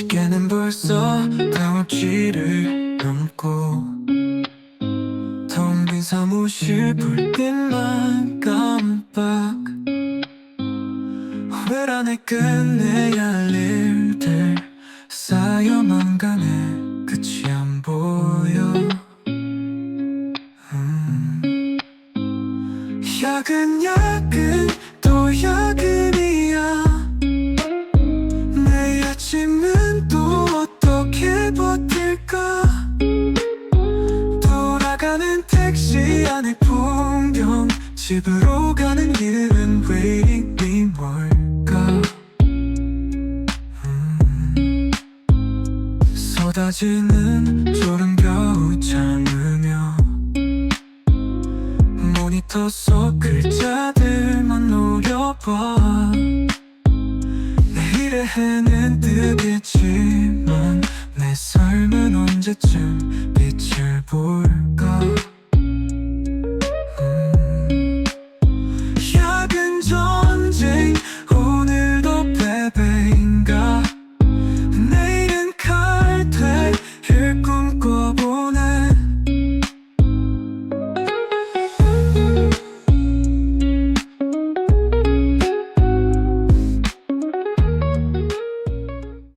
시계는 벌써 다운치를 넘고 텅 빈 사무실 불빛만 깜빡 후회 안에 끝내야 할 일들 쌓여만 가네 끝이 안 보여 음. 야근야근 안의 풍경 집으로 가는 길은 왜 이리 멀까? 음. 쏟아지는 졸음 겨우 참으며 모니터 속 글자들만 노려봐. 내일의 해는 뜨겠지만 내 삶은 언제쯤 빛을 볼까